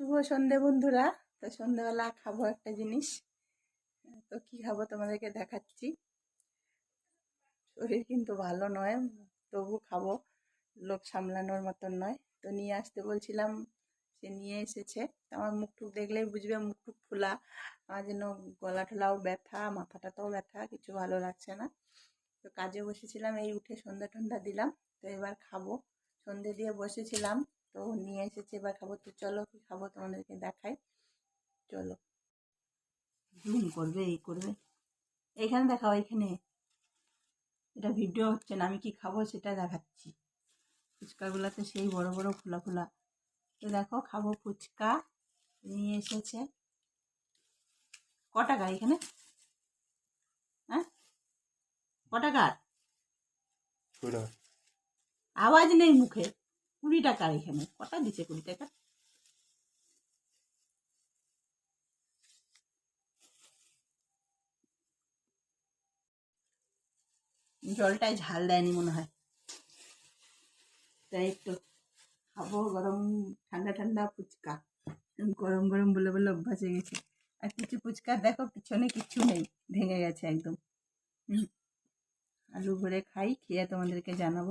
শুভ সন্ধে বন্ধুরা। তো সন্ধেবেলা খাব একটা জিনিস। তো কি খাব তোমাদেরকে দেখাচ্ছি। শরীর কিন্তু ভালো নয়, তবু খাব। লোক সামলানোর মতন নয়। তো নিয়ে আসতে বলছিলাম, সে নিয়ে এসেছে। আমার মুখ টুক দেখলেই বুঝবে মুখ টুক ফোলা। আমার যেন গলা ঠোলাও ব্যথা, মাথাটাতেও ব্যথা, কিছু ভালো লাগছে না। তো কাজে বসেছিলাম, এই উঠে সন্ধ্যা টন্ধা দিলাম। তো এবার খাব। সন্ধে দিয়ে বসেছিলাম। তো নিয়ে এসেছে এবার খাব। তো চলো কি খাব তোমাদেরকে দেখাই। চলো। জুম করবে এই করবে। এইখানে দেখাও এইখানে এটা ভিডিও হচ্ছে না আমি কি খাব সেটা দেখাচ্ছি। ফুচকাগুলো তো সেই বড় বড় খোলা খোলা। তো দেখো খাব ফুচকা। নিয়ে এসেছে। ক টাকা এখানে? হ্যাঁ? ক টাকার আওয়াজ নেই মুখে। কুড়ি টাকার এখানে কটা দিচ্ছে কুড়ি টাকা? জলটায় ঝাল দেয়নি মনে হয়। তাই একটু খাব, গরম, ঠান্ডা ঠান্ডা, ফুচকা। গরম গরম বলে বলে অভ্যাস হয়ে গেছে। আর কিছু ফুচকা দেখো, পিছনে কিচ্ছু নেই, ভেঙে গেছে একদম। আলু ভরে খাই, খেয়ে তোমাদেরকে জানাব।